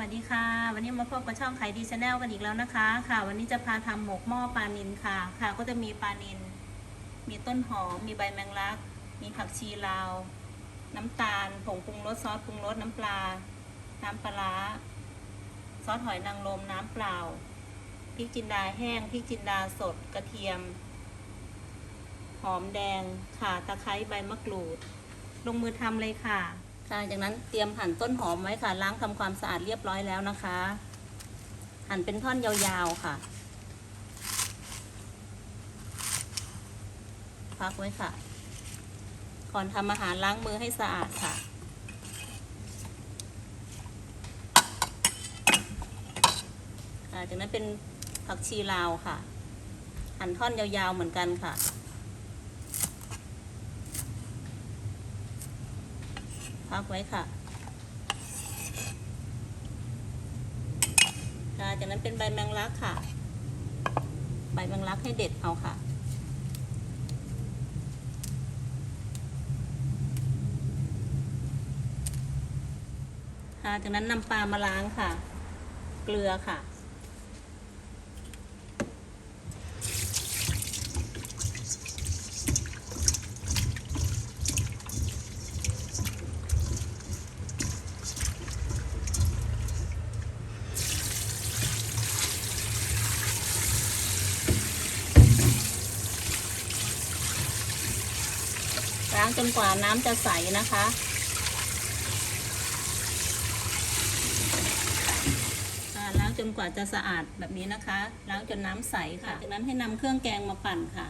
วัสดีค่ะ วันนี้มาพบกับช่องไขดีชาแนลกันอีกแล้วนะคะ ค่ะ วันนี้จะพาทำหมกหม้อปลานินค่ะ ค่ะ ก็จะมีปลานิน มีต้นหอม มีใบแมงลัก มีผักชีลาว น้ำตาล ผงปรุงรสซอสปรุงรสน้ำปลา น้ำปลาร้าซอสหอยนางรมน้ำเปล่า พริกจินดาแห้ง พริกจินดาสด กระเทียม หอมแดง ข่าตะไคร้ใบมะกรูด ลงมือทำเลยค่ะ ค่ะ จากนั้นเตรียมหั่นต้นหอมไว้ค่ะ ล้างทำความสะอาดเรียบร้อยแล้วนะคะ หั่นเป็นท่อนยาวๆค่ะ พักไว้ค่ะ ก่อนทำอาหารล้างมือให้สะอาดค่ะจากนั้นเป็นผักชีลาวค่ะ หั่นท่อนยาวๆเหมือนกันค่ะ พักไว้ค่ะค่ะจากนั้นเป็นใบแมงลักค่ะ ใบแมงลักให้เด็ดเอาค่ะค่ะจากนั้นนำปลามาล้างค่ะ เกลือค่ะ ล้างจนกว่าน้ำจะใสนะคะ ล้างจนกว่าจะสะอาดแบบนี้นะคะ ล้างจนน้ำใสค่ะ จากนั้นให้นำเครื่องแกงมาปั่นค่ะ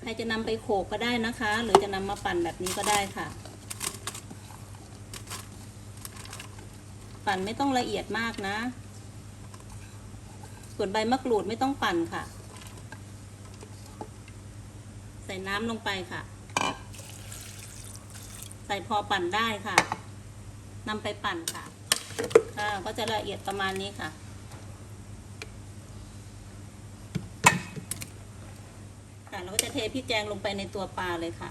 ใครจะนำไปโขกก็ได้นะคะ หรือจะนำมาปั่นแบบนี้ก็ได้ค่ะ ปั่นไม่ต้องละเอียดมากนะ ส่วนใบมะกรูดไม่ต้องปั่นค่ะใส่น้ำลงไปค่ะ ใส่พอปั่นได้ค่ะนำไปปั่นค่ะค่ะก็จะละเอียดประมาณนี้ค่ะ ค่ะเราก็จะเทพริกแกงลงไปในตัวปลาเลยค่ะ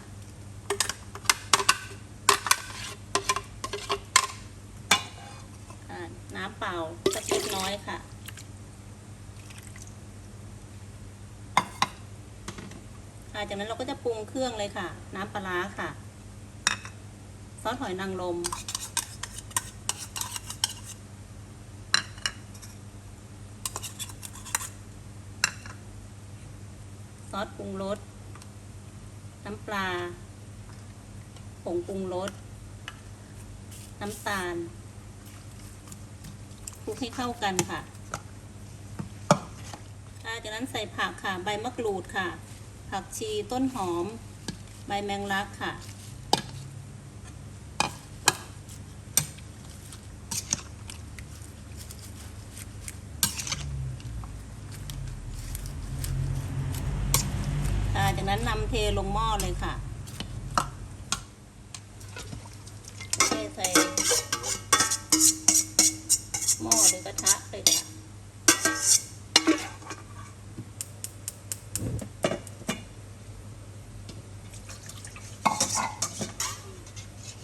ค่ะ น้ำเปล่าสักเล็กน้อยค่ะค่ะจากนั้นเราก็จะปรุงเครื่องเลยค่ะ น้ำปลาค่ะ ซอสหอยนางรมซอสปรุงรส น้ำปลา ผงปรุงรส น้ำตาลคลุกให้เข้ากันค่ะค่ะจากนั้นใส่ผักค่ะ ใบมะกรูดค่ะ ผักชีต้นหอม ใบแมงลักค่ะ ค่ะจาก นั้นนำเทลงหม้อเลยค่ะเทใส่หม้อหรือกระทะเลยค่ะ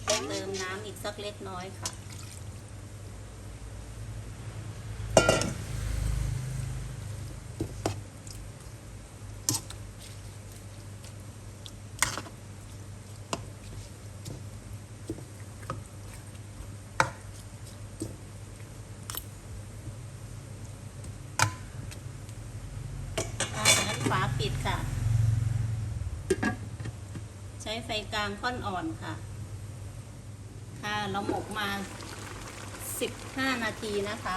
เติมน้ำอีกสักเล็กน้อยค่ะ อ่าจากนั้นฝา ปิดค่ะ ใช้ไฟกลางค่อนอ่อนค่ะ ค่ะเราหมกมา 15 นาทีนะคะ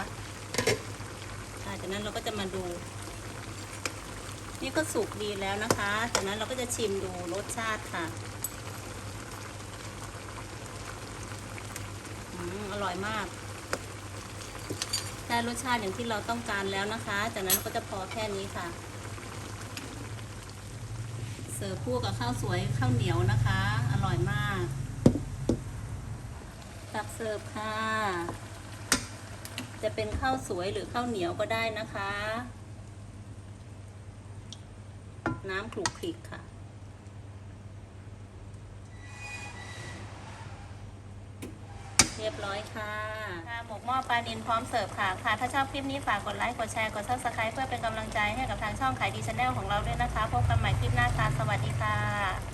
ค่ะจากนั้นเราก็จะมาดู นี่ก็สุกดีแล้วนะคะ จากนั้นเราก็จะชิมดูรสชาติค่ะอืมอร่อยมาก ได้รสชาติอย่างที่เราต้องการแล้วนะคะ จากนั้นก็จะพอแค่นี้ค่ะ สิร์ฟคู่กับข้าวสวยข้าวเหนียวนะคะ อร่อยมาก ตักเสิร์ฟค่ะ จะเป็นข้าวสวยหรือข้าวเหนียวก็ได้นะคะ น้ำคลุกคลิกค่ะเรียบร้อยค่ะ หมกหม้อปลานินพร้อมเสิร์ฟค่ะ ค่ะ ถ้าชอบคลิปนี้ฝากกดไลค์ กดแชร์ กด subscribe เพื่อเป็นกำลังใจให้กับทางช่องขายดีชาแนลของเราด้วยนะคะ พบกัน สวัสดีค่ะ